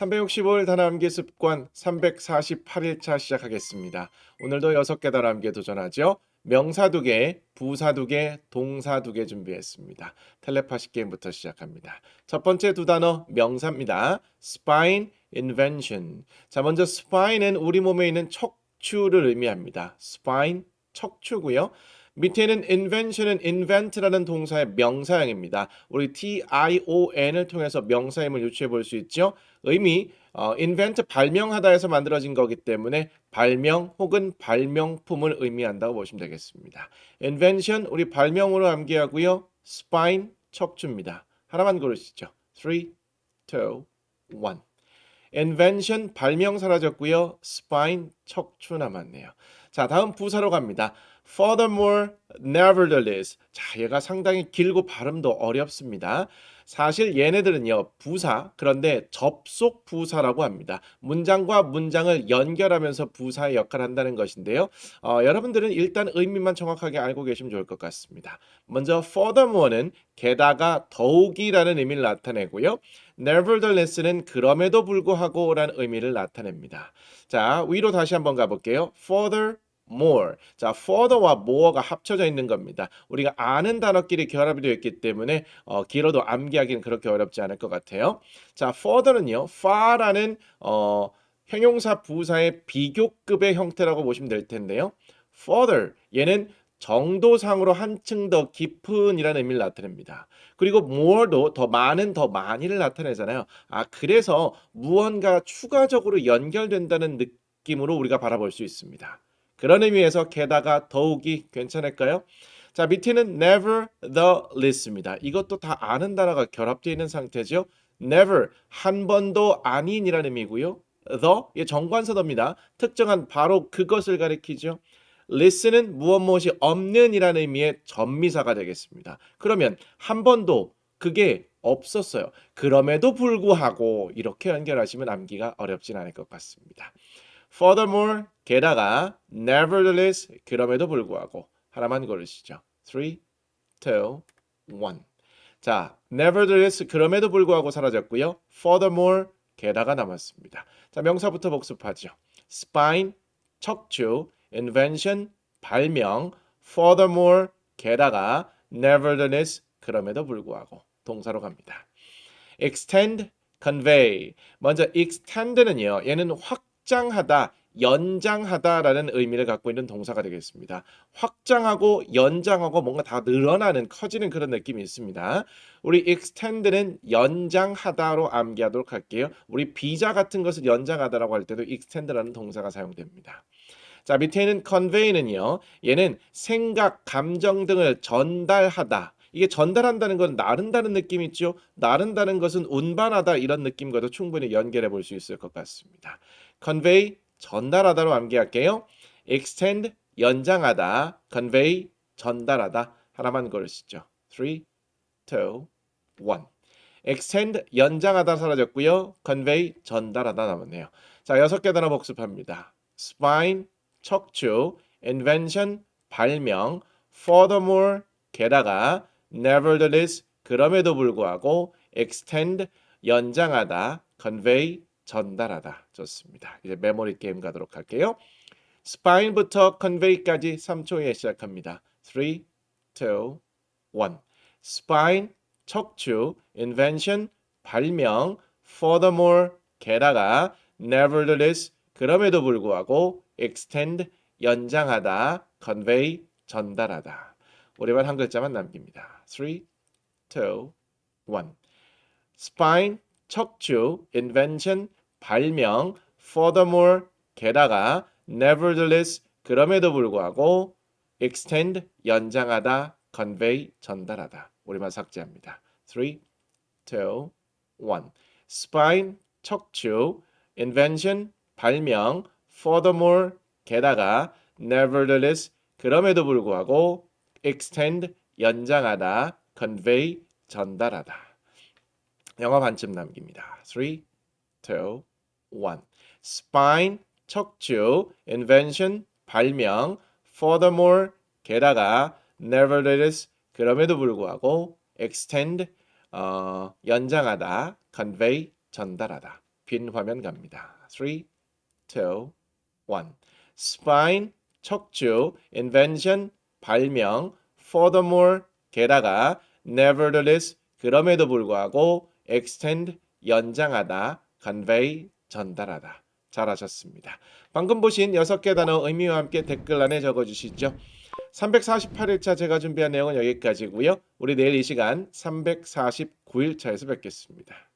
365일 단어암기 습관 348일차 시작하겠습니다. 오늘도 6개 단어암기에 도전하죠. 명사 2개, 부사 2개, 동사 2개 준비했습니다. 텔레파시 게임부터 시작합니다. 첫 번째 두 단어 명사입니다. spine, invention. 자, 먼저 spine은 우리 몸에 있는 척추를 의미합니다. spine, 척추고요. 밑에는 invention은 invent라는 동사의 명사형입니다. 우리 t-i-o-n을 통해서 명사임을 유추해 볼 수 있죠. 의미 어, invent 발명하다에서 만들어진 거기 때문에 발명 혹은 발명품을 의미한다고 보시면 되겠습니다. invention 우리 발명으로 암기하고요. spine 척추입니다. 하나만 고르시죠. 3, 2, 1. invention 발명 사라졌고요. spine 척추 남았네요. 자, 다음 부사로 갑니다. Furthermore, nevertheless. 자, 얘가 상당히 길고 발음도 어렵습니다. 사실 얘네들은요, 부사, 그런데 접속 부사라고 합니다. 문장과 문장을 연결하면서 부사의 역할을 한다는 것인데요. 어, 여러분들은 일단 의미만 정확하게 알고 계시면 좋을 것 같습니다. 먼저 furthermore는 게다가 더욱이라는 의미를 나타내고요. nevertheless는 그럼에도 불구하고라는 의미를 나타냅니다. 자, 위로 다시 한번 가볼게요. further more. 자, further와 more가 합쳐져 있는 겁니다. 우리가 아는 단어끼리 결합이 되어 있기 때문에 어, 길어도 암기하기는 그렇게 어렵지 않을 것 같아요. 자, further는요. far라는 어, 형용사 부사의 비교급의 형태라고 보시면 될 텐데요. further 얘는 정도상으로 한층 더 깊은이라는 의미를 나타냅니다. 그리고 more도 더 많은 더 많이를 나타내잖아요. 아 그래서 무언가 추가적으로 연결된다는 느낌 으로 우리가 바라볼 수 있습니다. 그런 의미에서 게다가 더욱이 괜찮을까요? 자 밑에는 nevertheless입니다. 이것도 다 아는 단어가 결합되어 있는 상태죠. never 한 번도 아닌이라는 의미고요. the 이 정관사도입니다. 특정한 바로 그것을 가리키죠. list는 무엇 무엇이 없는이라는 의미의 전미사가 되겠습니다. 그러면 한 번도 그게 없었어요. 그럼에도 불구하고 이렇게 연결하시면 암기가 어렵진 않을 것 같습니다. Furthermore, 게다가 nevertheless, 그럼에도 불구하고 하나만 고르시죠. 3, 2, 1. 자, nevertheless, 그럼에도 불구하고 사라졌고요. Furthermore, 게다가 남았습니다. 자, 명사부터 복습하죠. spine, 척추, invention, 발명, furthermore, 게다가, nevertheless, 그럼에도 불구하고 동사로 갑니다. extend, convey. 먼저 extend는요. 얘는 확 장하다, 연장하다라는 의미를 갖고 있는 동사가 되겠습니다. 확장하고 연장하고 뭔가 다 늘어나는 커지는 그런 느낌이 있습니다. 우리 extend는 연장하다로 암기하도록 할게요. 우리 비자 같은 것을 연장하다라고 할 때도 extend라는 동사가 사용됩니다. 자, 밑에는 convey는요. 얘는 생각, 감정 등을 전달하다. 이게 전달한다는 건 나른다는 느낌이 있죠. 나른다는 것은 운반하다 이런 느낌과도 충분히 연결해 볼 수 있을 것 같습니다. convey 전달하다로 암기할게요. extend 연장하다, convey 전달하다 하나만 고르시죠. 3, 2, 1. extend 연장하다 사라졌고요. convey 전달하다 남았네요. 자, 여섯 개 단어 복습합니다. spine 척추, invention 발명, furthermore 게다가 nevertheless 그럼에도 불구하고 extend 연장하다, convey 전달하다 좋습니다. 이제 메모리 게임 가도록 할게요. spine부터 convey까지 3초에 시작합니다. 3, 2, 1. spine 척추, invention 발명, furthermore 게다가 nevertheless 그럼에도 불구하고 extend 연장하다, convey 전달하다. 우리만 한 글자만 남깁니다. 3, 2, 1. spine 척추, invention 발명, furthermore 게다가 nevertheless 그럼에도 불구하고 extend 연장하다, convey 전달하다. 우리만 삭제합니다. 3, 2, 1. spine 척추, invention 발명, furthermore 게다가 nevertheless 그럼에도 불구하고 extend 연장하다, convey 전달하다. 영어 반쯤 남깁니다. 3, 2, 1. spine 척추, invention 발명, furthermore 게다가 nevertheless 그럼에도 불구하고 extend 어, 연장하다, convey 전달하다. 빈 화면 갑니다. 3, 2, 1. spine, 척추, invention, 발명, furthermore, 게다가, nevertheless, 그럼에도 불구하고, extend, 연장하다, convey, 전달하다. 잘하셨습니다. 방금 보신 6개 단어 의미와 함께 댓글란에 적어주시죠. 348일차 제가 준비한 내용은 여기까지고요. 우리 내일 이 시간 349일차에서 뵙겠습니다.